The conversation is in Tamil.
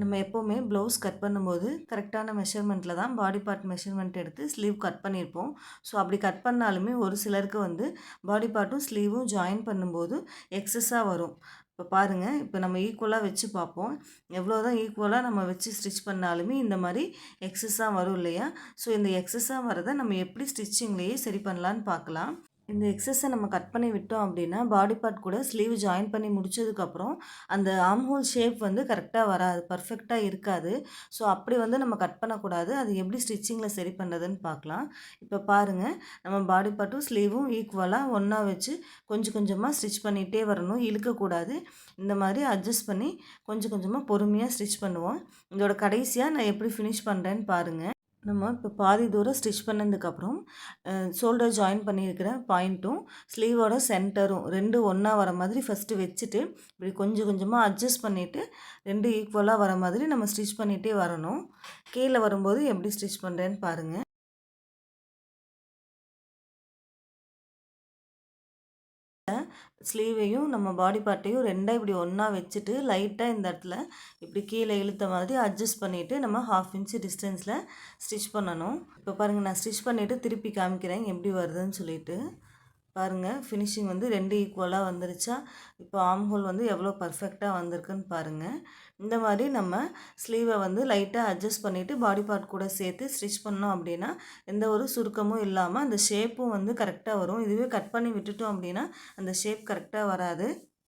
நம்ம எப்போவுமே ப்ளவுஸ் கட் பண்ணும்போது கரெக்டான மெஷர்மெண்ட்டில் தான் பாடி பார்ட் மெஷர்மெண்ட் எடுத்து ஸ்லீவ் கட் பண்ணியிருப்போம். ஸோ அப்படி கட் பண்ணாலுமே ஒரு சிலருக்கு வந்து பாடி பார்ட்டும் ஸ்லீவும் ஜாயின் பண்ணும்போது எக்ஸஸாக வரும். இப்போ பாருங்கள் இப்போ நம்ம ஈக்குவலாக வச்சு பார்ப்போம். எவ்வளோ தான் ஈக்குவலாக நம்ம வச்சு ஸ்டிச் பண்ணாலுமே இந்த மாதிரி எக்ஸஸாக வரும் இல்லையா? ஸோ இந்த எக்ஸஸாக வரதை நம்ம எப்படி ஸ்டிச்சிங்லேயே சரி பண்ணலான்னு பார்க்கலாம். இந்த எக்ஸஸை நம்ம கட் பண்ணி விட்டோம் அப்படின்னா பாடி பார்ட் கூட ஸ்லீவ் ஜாயின் பண்ணி முடிச்சதுக்கப்புறம் அந்த ஆம் ஹோல் ஷேப் வந்து கரெக்டாக வராது பர்ஃபெக்டாக இருக்காது. ஸோ அப்படி வந்து நம்ம கட் பண்ணக்கூடாது. அது எப்படி ஸ்டிச்சிங்கில் சரி பண்ணுறதுன்னு பார்க்கலாம். இப்போ பாருங்கள் நம்ம பாடி பார்ட்டும் ஸ்லீவும் ஈக்குவலாக ஒன்றா வச்சு கொஞ்சம் கொஞ்சமாக ஸ்டிச் பண்ணிகிட்டே வரணும். இழுக்கக்கூடாது. இந்த மாதிரி அட்ஜஸ்ட் பண்ணி கொஞ்சம் கொஞ்சமாக பொறுமையாக ஸ்டிச் பண்ணுவோம். இதோட கடைசியாக நான் எப்படி ஃபினிஷ் பண்ணுறேன்னு பாருங்கள் நம்ம இப்போ பாதி தூரம் ஸ்டிச் பண்ணதுக்கப்புறம் ஷோல்டர் ஜாயின் பண்ணியிருக்கிற பாயிண்ட்டும் ஸ்லீவோட சென்டரும் ரெண்டு ஒன்றா வர மாதிரி ஃபஸ்ட்டு வச்சுட்டு இப்படி கொஞ்சம் கொஞ்சமாக அட்ஜஸ்ட் பண்ணிவிட்டு ரெண்டு ஈக்குவலாக வர மாதிரி நம்ம ஸ்டிச் பண்ணிகிட்டே வரணும். கீழே வரும்போது எப்படி ஸ்டிச் பண்ணுறேன்னு பாருங்கள் ஸ்லீவையும் நம்ம பாடி பார்ட்டையும் ரெண்டாக இப்படி ஒன்றா வச்சுட்டு லைட்டாக இந்த இடத்துல இப்படி கீழே இழுத்த மாதிரி அட்ஜஸ்ட் பண்ணிவிட்டு நம்ம ஹாஃப் இன்ச்சு டிஸ்டன்ஸில் ஸ்டிச் பண்ணணும். இப்போ பாருங்கள் நான் ஸ்டிச் பண்ணிவிட்டு திருப்பி காமிக்கிறேன் எப்படி வருதுன்னு சொல்லிட்டு. பாருங்கள் ஃபினிஷிங் வந்து ரெண்டு ஈக்குவலாக வந்துருச்சா? இப்போ ஆம் ஹோல் வந்து எவ்வளோ பர்ஃபெக்டாக வந்திருக்குன்னு பாருங்கள் இந்த மாதிரி நம்ம ஸ்லீவை வந்து லைட்டாக அட்ஜஸ்ட் பண்ணிவிட்டு பாடி பார்ட் கூட சேர்த்து ஸ்டிச் பண்ணோம் அப்படின்னா எந்த ஒரு சுருக்கமும் இல்லாமல் அந்த ஷேப்பும் வந்து கரெக்டாக வரும். இதுவே கட் பண்ணி விட்டுட்டோம் அப்படின்னா அந்த ஷேப் கரெக்டாக வராது.